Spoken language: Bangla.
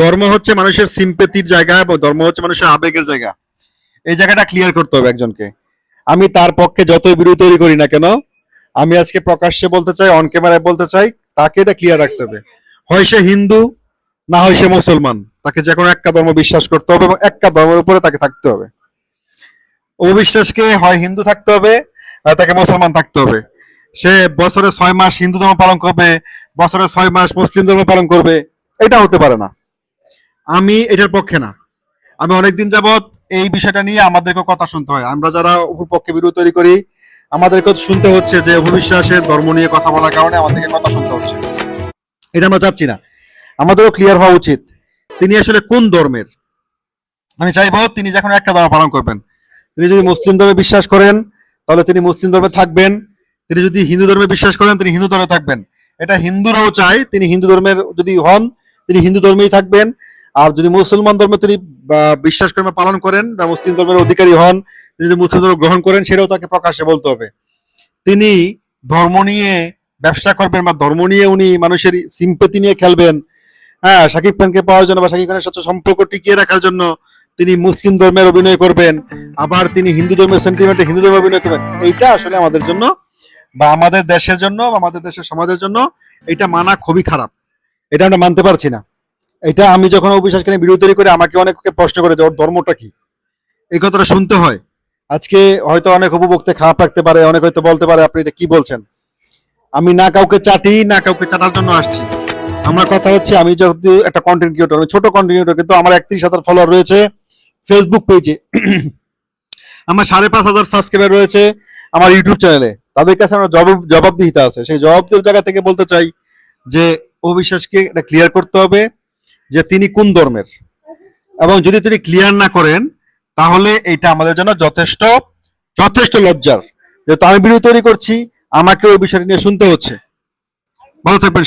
ধর্ম হচ্ছে মানুষের সিম্পেতির জায়গা এবং ধর্ম হচ্ছে মানুষের আবেগের জায়গা। এই জায়গাটা ক্লিয়ার করতে হবে একজনকে। আমি তার পক্ষে যতই বিরোধ তৈরি করি না কেন, আমি আজকে প্রকাশ্যে বলতে চাই অন ক্যামেরায় বলতে চাই, তাকে এটা ক্লিয়ার রাখতে হবে। হয় সে হিন্দু, না হয় সে মুসলমান, তাকে যে কোনো একটা ধর্ম বিশ্বাস করতে হবে এবং একটা ধর্মের উপরে তাকে থাকতে হবে। অবিশ্বাসকে হয় হিন্দু থাকতে হবে না তাকে মুসলমান থাকতে হবে। সে বছরে ছয় মাস হিন্দু ধর্ম পালন করবে, বছরে ছয় মাস মুসলিম ধর্ম পালন করবে এটা হতে পারে না। আমি এটার পক্ষে না। আমি অনেকদিন যাবত এই বিষয়টা নিয়ে আমাদেরকে কথা শুনতে হয়। আমরা যারা উপর পক্ষে বিরোধ তৈরি করি, আমাদেরকে শুনতে হচ্ছে যে অভিশ্বাসের ধর্ম নিয়ে কথা বলার কারণে আমাদেরকে কথা শুনতে হচ্ছে। এটা আমরা চাচ্ছি না। আমাদেরও ক্লিয়ার হওয়া উচিত তিনি আসলে কোন ধর্মের। আমি চাইব তিনি যখন একটা ধর্ম পালন করবেন। তিনি যদি মুসলিম ধর্মে বিশ্বাস করেন, তাহলে তিনি মুসলিম ধর্মে থাকবেন। তিনি যদি হিন্দু ধর্মে বিশ্বাস করেন, তিনি হিন্দু ধর্মে থাকবেন। এটা হিন্দুরাও চায়, তিনি হিন্দু ধর্মের যদি হন, তিনি হিন্দু ধর্মেই থাকবেন। আর যদি মুসলমান ধর্ম তিনি বিশ্বাস করেন বা পালন করেন, বা মুসলিম ধর্মের অধিকারী হন, তিনি যদি মুসলিম ধর্ম গ্রহণ করেন, সেটাও তাকে প্রকাশ্যে বলতে হবে। তিনি ধর্ম নিয়ে ব্যবসা করবেন, বা ধর্ম নিয়ে উনি মানুষের সিম্পেতি নিয়ে খেলবেন। হ্যাঁ শাকিব খানকে পাওয়ার জন্য বা শাকিব খানের সাথে সম্পর্ক টিকিয়ে রাখার জন্য তিনি মুসলিম ধর্মের অভিনয় করবেন। আবার তিনি হিন্দু ধর্মের সেন্টিমেন্টে হিন্দু ধর্মের অভিনয় করবেন। এইটা আসলে আমাদের জন্য, বা আমাদের দেশের জন্য, বা আমাদের দেশের সমাজের জন্য এটা মানা খুবই খারাপ। এটা আমরা মানতে পারছি না। এটা আমি যখন অবিশ্বাসকে ভিডিও তৈরি করি আমাকে অনেকে প্রশ্ন করে যে ওর ধর্মটা কি? এই কথাটা শুনতে হয়। আজকে হয়তো অনেক উপভোক্তা খারাপ লাগতে পারে, অনেক হয়তো বলতে পারে, আপনি এটা কি বলছেন? আমি না কাউকে চাটি, না কাউকে চাটার জন্য আসছি। আমার কথা হচ্ছে, আমি যেহেতু একটা কন্টেন্ট ক্রিয়েটর আমি ছোট কন্টেন্ট ক্রিয়েটর কিন্তু আমার একত্রিশ হাজার ফলোয়ার রয়েছে ফেসবুক পেজে আমার সাড়ে পাঁচ হাজার সাবস্ক্রাইবার রয়েছে আমার ইউটিউব চ্যানেলে তাদের কাছে আমার জবাব, জবাবদিহিতা আছে। সেই জবাবদের জায়গা থেকে বলতে চাই যে, অবিশ্বাসকে এটা ক্লিয়ার করতে হবে। যে তিনি কোন ধর্মের? এবং যদি তিনি ক্লিয়ার না করেন, তাহলে এটা আমাদের জন্য যথেষ্ট যথেষ্ট লজ্জার। যেহেতু আমি ভিডিও তৈরি করছি আমাকে ওই বিষয়টি নিয়ে শুনতে হচ্ছে। ভালো থাকবেন